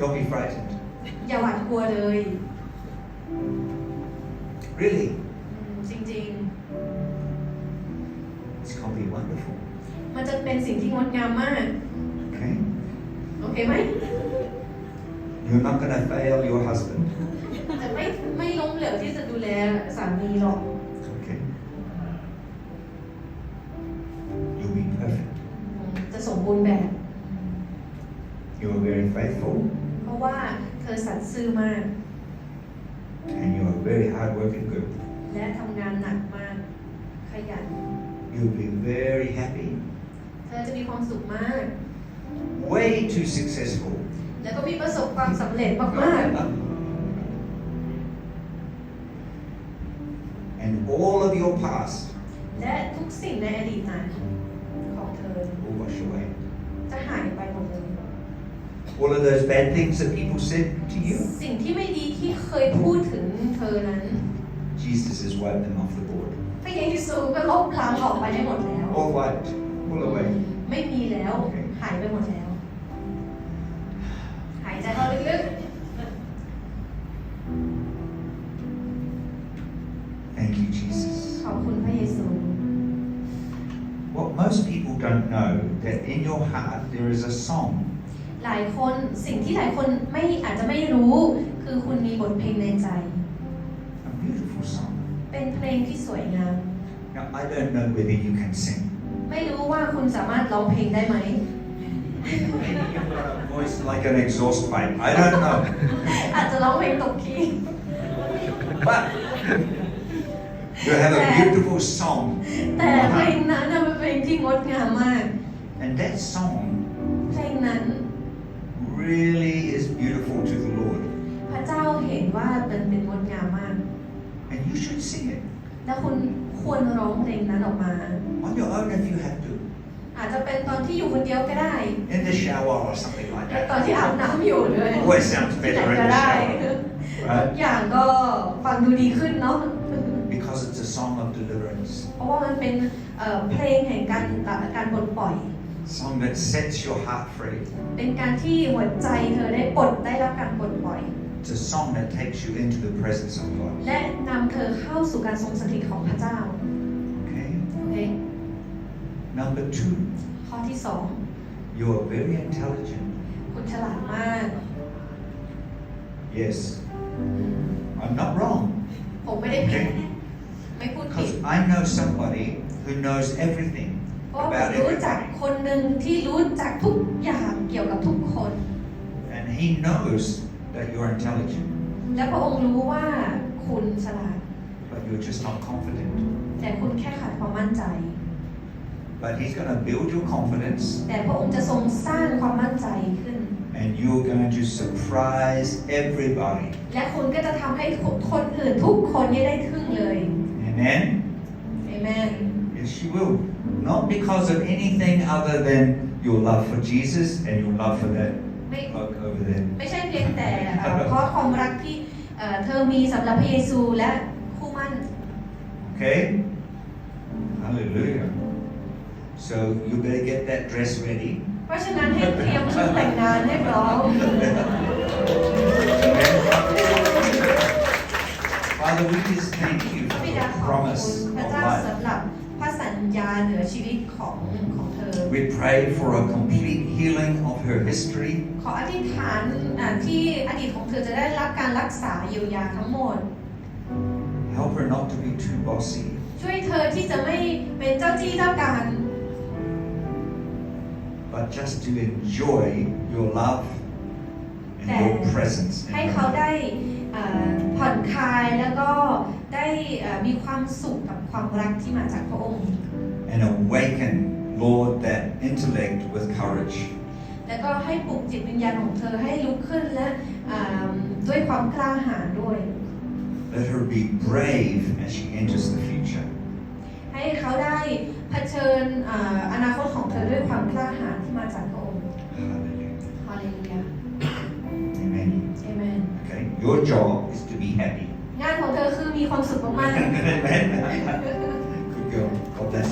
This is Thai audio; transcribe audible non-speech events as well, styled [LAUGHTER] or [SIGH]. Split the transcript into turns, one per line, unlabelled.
Don't be frightened.
อย่าหวาดกลัวเลย
Really,
อืมจริง
it's going to be wonderful.
ๆ มันจะเป็นสิ่งที่งดงามมาก
Okay?
โอเคไหม
You're not going to fail your husband.
จะไม่ไม่ล้มเหลวที่จะดูแลสามีหรอก
Okay? You'll be perfect.
อืมจะสมบูรณ์แบบ
You are very faithful
เพ ราะว่าเธอสัตย์ซื่อมาก
and you are very hardworking good.
และทำงานหนักมาก ขยัน
You'll be very happy.
เธอจะมีความสุขมาก
Way too successful.
แล้วก็มีประสบความสำเร็จมาก
And all of your past
ๆและทุกสิ่งในอดีตนั้นของเธอ
will wash away.
จะหายไปหมดเลย
All of those bad things that people said to you,
สิ่งที่ไม่ดีที่เคยพูดถึงเธอนั้น
Jesus has wiped them off the board.
พระเยซูก็ลบล้างออกไปได้หมดแล้ว
All wiped. All away.
ไม่มีแล้ว หายไปหมดแล้ว หายใจเข้าลึก
Thank you, Jesus.
ๆ ขอบคุณพระเยซู
What most people don't know that in your heart there is a song.
หลายคนสิ่งที่หลายคนไม่อาจจะไม่รู้ คือคุณมีบทเพลงในใจ
A beautiful song.
เป็นเพลงที่สวยงาม
Now I don't know whether you can sing.
ไม่รู้ว่าคุณสามารถร้องเพลงได้ไหม
You've got a voice like an exhaust pipe. I don't know.
อาจจะร้องเพลงตกคีย์
But you have a beautiful song.
แต่เพลงนั้นน่ะเป็นเพลงที่งดงามมาก
And that song
เพลงนั้น
really is beautiful to the Lord.
พระเจ้าเห็นว่ามันเป็นงดงามมาก
And you should sing it
แล้วคุณควรร้องเพลงนั้นออกมา
on your own if you have to.
อาจจะเป็นตอนที่อยู่คนเดียวก็ได้
In the shower or something like
หรือตอน
that.
ที่อาบน้ำอยู่เลย
Always sounds
ที่ไหน
better in
ก็
the
ได้
shower.
ทุกอย่างก็ฟังดูดีขึ้นเนาะ
Because it's a song of deliverance.
เพราะว่ามันเป็นเอ่อเพลงแห่งการการปลดปล่อย
song that sets your heart free.
เป็นการที่หัวใจเธอได้ปลดได้รับการปลดปล่อย
It's a song that takes you into the presence of God.
และนำเธอเข้าสู่การทรงสถิตของพระเจ้า
Okay?
โอเค
Number two,
ข้อที่สอง
you are very intelligent.
คุณฉลาดมาก
Yes, I'm not wrong. [LAUGHS]
ผมไม่ได้ผิดไม่พูดผิด
Because I know somebody who knows everything
เพราะผม
about
รู้จัก
everything.
คนหนึ่งที่รู้จักทุกอย่างเกี่ยวกับทุกคน
And he knows that you're intelligent,
และพระองค์รู้ว่าคุณฉลาด
but you're just not confident.
แต่คุณแค่ขาดความมั่นใจ
But he's going to build your confidence
แต่พระองค์จะทรงสร้างความมั่นใจขึ้น
and you're going to surprise everybody.
และคุณก็จะทำให้คนอื่นทุกคนเนี่ยได้ทึ่งเลย
Amen?
เ อเมน
Yes, you will. Not because of anything other than your love for Jesus and your love for that
ไม่
bloke over there.
ไม่ใช่เพียงแต่เอ่อเพราะความรักที่เอ่อเธอมีสำหรับพระเยซูและคู่มั่น
Okay? Hallelujah. So you better get that dress ready.
เพราะฉะนั้นให้เตรียมชุดแต่งงานให้พร้อม
Father, we just thank you
พระ
for
บิดา
the
ขอบคุณ
promise
พระ
of
เจ้า
life.
สำหรับพระสั ญญาเหนือชีวิตของของเธอ
We pray for a complete healing of her history.
ขออธิษฐานอ่าที่อดีตของเธอจะได้รับการรักษาเยียวยาทั้งหมด
Help her not to be too bossy.
ช่วยเธอที่จะไม่เป็นเจ้าที่เจ้าการ
but just to enjoy your love and your presence. in
ให้
her
เขา
life.
ได้เอ่อผ่อนคลายแล้วก็ได้เอ่อ มีความสุขกับความรักที่มาจากพระองค์
And awaken, Lord, that intellect with courage.
แล้วก็ให้ปลุกจิตวิญญาณของเธอให้ลุกขึ้นและอ่าด้วยความกล้าหาญด้วย
Let her be brave as she enters the future.
ให้เขาได้เผชิญอ่าอนาคตของเธอด้วยความกล้าหาญที่มาจากพระองค์
Hallelujah.
ฮาเลลูยา
Amen.
เอเมน
Okay, your job is to be happy.
งานของเธอคือมีความสุขมาก
ๆ God bless.